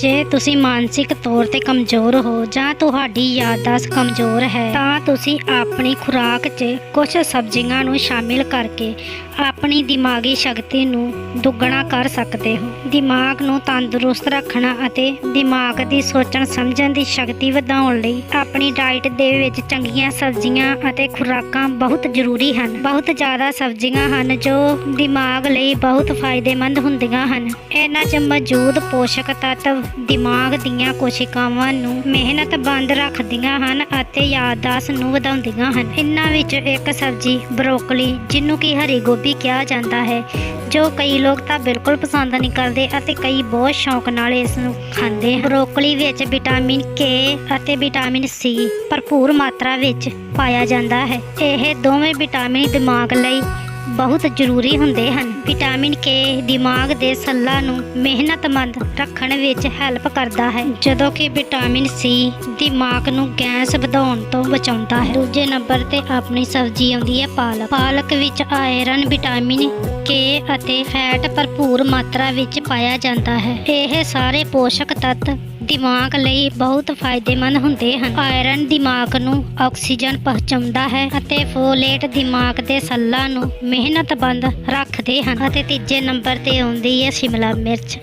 ਜੇ ਤੁਸੀਂ ਮਾਨਸਿਕ ਤੌਰ ਤੇ ਕਮਜ਼ੋਰ ਹੋ ਜਾਂ ਤੁਹਾਡੀ ਯਾਦਦਾਸ਼ਤ ਕਮਜ਼ੋਰ ਹੈ, ਤਾਂ ਤੁਸੀਂ ਆਪਣੀ ਖੁਰਾਕ 'ਚ ਕੁਝ ਸਬਜ਼ੀਆਂ ਨੂੰ ਸ਼ਾਮਿਲ ਕਰਕੇ ਆਪਣੀ ਦਿਮਾਗੀ ਸ਼ਕਤੀ ਨੂੰ ਦੁੱਗਣਾ ਕਰ ਸਕਦੇ ਹੋ। ਦਿਮਾਗ ਨੂੰ ਤੰਦਰੁਸਤ ਰੱਖਣਾ ਅਤੇ ਦਿਮਾਗ ਦੀ ਸੋਚਣ ਸਮਝਣ ਦੀ ਸ਼ਕਤੀ ਵਧਾਉਣ ਲਈ ਆਪਣੀ ਡਾਈਟ ਦੇ ਵਿੱਚ ਚੰਗੀਆਂ ਸਬਜ਼ੀਆਂ ਅਤੇ ਖੁਰਾਕਾਂ ਬਹੁਤ ਜ਼ਰੂਰੀ ਹਨ। ਬਹੁਤ ਜ਼ਿਆਦਾ ਸਬਜ਼ੀਆਂ ਹਨ ਜੋ ਦਿਮਾਗ ਲਈ ਬਹੁਤ ਫਾਇਦੇਮੰਦ ਹੁੰਦੀਆਂ ਹਨ। ਇਹਨਾਂ 'ਚ ਮੌਜੂਦ ਪੋਸ਼ਕ ਤੱਤਵ ਦਿਮਾਗ ਦੀਆਂ ਕੋਸ਼ਿਕਾਵਾਂ ਨੂੰ ਮਿਹਨਤਬੰਦ ਰੱਖਦੀਆਂ ਹਨ ਅਤੇ ਯਾਦਦਾਸ਼ਤ ਨੂੰ ਵਧਾਉਂਦੀਆਂ ਹਨ। ਇਹਨਾਂ ਵਿੱਚ ਇੱਕ ਸਬਜ਼ੀ, ਬਰੋਕਲੀ, ਜਿਹਨੂੰ ਕਿ ਹਰੀ ਗੋਭੀ ਕਿਹਾ ਜਾਂਦਾ ਹੈ, ਜੋ ਕਈ ਲੋਕ ਤਾਂ ਬਿਲਕੁਲ ਪਸੰਦ ਨਹੀਂ ਕਰਦੇ ਅਤੇ ਕਈ ਬਹੁਤ ਸ਼ੌਂਕ ਨਾਲ ਇਸ ਨੂੰ ਖਾਂਦੇ ਹਨ। ਬਰੋਕਲੀ ਵਿੱਚ ਵਿਟਾਮਿਨ ਕੇ ਅਤੇ ਵਿਟਾਮਿਨ ਸੀ ਭਰਪੂਰ ਮਾਤਰਾ ਵਿੱਚ ਪਾਇਆ ਜਾਂਦਾ ਹੈ। ਇਹ ਦੋਵੇਂ ਵਿਟਾਮਿਨ ਦਿਮਾਗ ਲਈ ਬਹੁਤ ਜ਼ਰੂਰੀ ਹੁੰਦੇ ਹਨ। ਵਿਟਾਮਿਨ ਕੇ ਦਿਮਾਗ ਦੇ ਸੱਲਾਂ ਨੂੰ ਮਿਹਨਤਮੰਦ ਰੱਖਣ ਵਿੱਚ ਹੈਲਪ ਕਰਦਾ ਹੈ। ਜਦੋਂ ਕਿ ਵਿਟਾਮਿਨ ਸੀ ਦਿਮਾਗ ਨੂੰ ਗੈਸ ਵਧਾਉਣ ਤੋਂ ਬਚਾਉਂਦਾ ਹੈ। ਦੂਜੇ ਨੰਬਰ ਤੇ ਆਪਣੀ ਸਬਜ਼ੀ ਆਉਂਦੀ ਹੈ ਪਾਲਕ। ਪਾਲਕ ਵਿੱਚ ਆਇਰਨ, ਵਿਟਾਮਿਨ ਕੇ ਅਤੇ ਫੈਟ ਭਰਪੂਰ ਮਾਤਰਾ ਵਿੱਚ ਪਾਇਆ ਜਾਂਦਾ ਹੈ। ਇਹ ਸਾਰੇ ਪੋਸ਼ਕ ਤੱਤ ਦਿਮਾਗ ਲਈ ਬਹੁਤ ਫਾਇਦੇਮੰਦ ਹੁੰਦੇ ਹਨ। ਆਇਰਨ ਦਿਮਾਗ ਨੂੰ ਆਕਸੀਜਨ ਪਹੁੰਚਾਉਂਦਾ ਹੈ ਅਤੇ ਫੋਲੇਟ ਦਿਮਾਗ ਦੇ ਸੱਲਾਂ ਨੂੰ ਮਿਹਨਤਬੰਦ ਰੱਖਦੇ ਹਨ ਅਤੇ ਤੀਜੇ ਨੰਬਰ ਤੇ ਆਉਂਦੀ ਹੈ ਸ਼ਿਮਲਾ ਮਿਰਚ।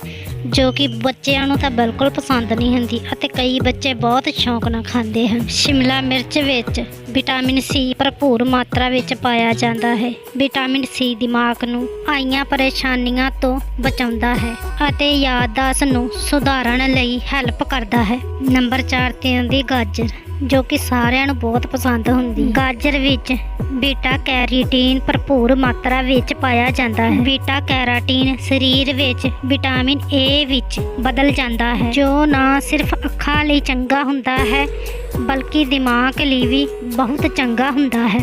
ਜੋ ਕਿ ਬੱਚਿਆਂ ਨੂੰ ਤਾਂ ਬਿਲਕੁਲ ਪਸੰਦ ਨਹੀਂ ਹੁੰਦੀ ਅਤੇ ਕਈ ਬੱਚੇ ਬਹੁਤ ਸ਼ੌਂਕ ਨਾਲ ਖਾਂਦੇ ਹਨ। ਸ਼ਿਮਲਾ ਮਿਰਚ ਵਿੱਚ ਵਿਟਾਮਿਨ ਸੀ ਭਰਪੂਰ ਮਾਤਰਾ ਵਿੱਚ ਪਾਇਆ ਜਾਂਦਾ ਹੈ। ਵਿਟਾਮਿਨ ਸੀ ਦਿਮਾਗ ਨੂੰ ਆਈਆਂ ਪਰੇਸ਼ਾਨੀਆਂ ਤੋਂ ਬਚਾਉਂਦਾ ਹੈ ਅਤੇ ਯਾਦਦਾਸ਼ਤ ਨੂੰ ਸੁਧਾਰਨ ਲਈ ਹੈਲਪ ਕਰਦਾ ਹੈ। ਨੰਬਰ 4 ਤੇ ਆਉਂਦੀ ਗਾਜਰ। ਜੋ ਕਿ ਸਾਰਿਆਂ ਨੂੰ ਬਹੁਤ ਪਸੰਦ ਹੁੰਦੀ ਗਾਜਰ ਵਿੱਚ ਬੀਟਾ ਕੈਰੋਟੀਨ ਭਰਪੂਰ ਮਾਤਰਾ ਵਿੱਚ ਪਾਇਆ ਜਾਂਦਾ ਹੈ। ਬੀਟਾ ਕੈਰਾਟੀਨ ਸਰੀਰ ਵਿੱਚ ਵਿਟਾਮਿਨ ਏ ਵਿੱਚ ਬਦਲ ਜਾਂਦਾ ਹੈ, ਜੋ ਨਾ ਸਿਰਫ ਅੱਖਾਂ ਲਈ ਚੰਗਾ ਹੁੰਦਾ ਹੈ, ਬਲਕਿ ਦਿਮਾਗ ਲਈ ਵੀ ਬਹੁਤ ਚੰਗਾ ਹੁੰਦਾ ਹੈ।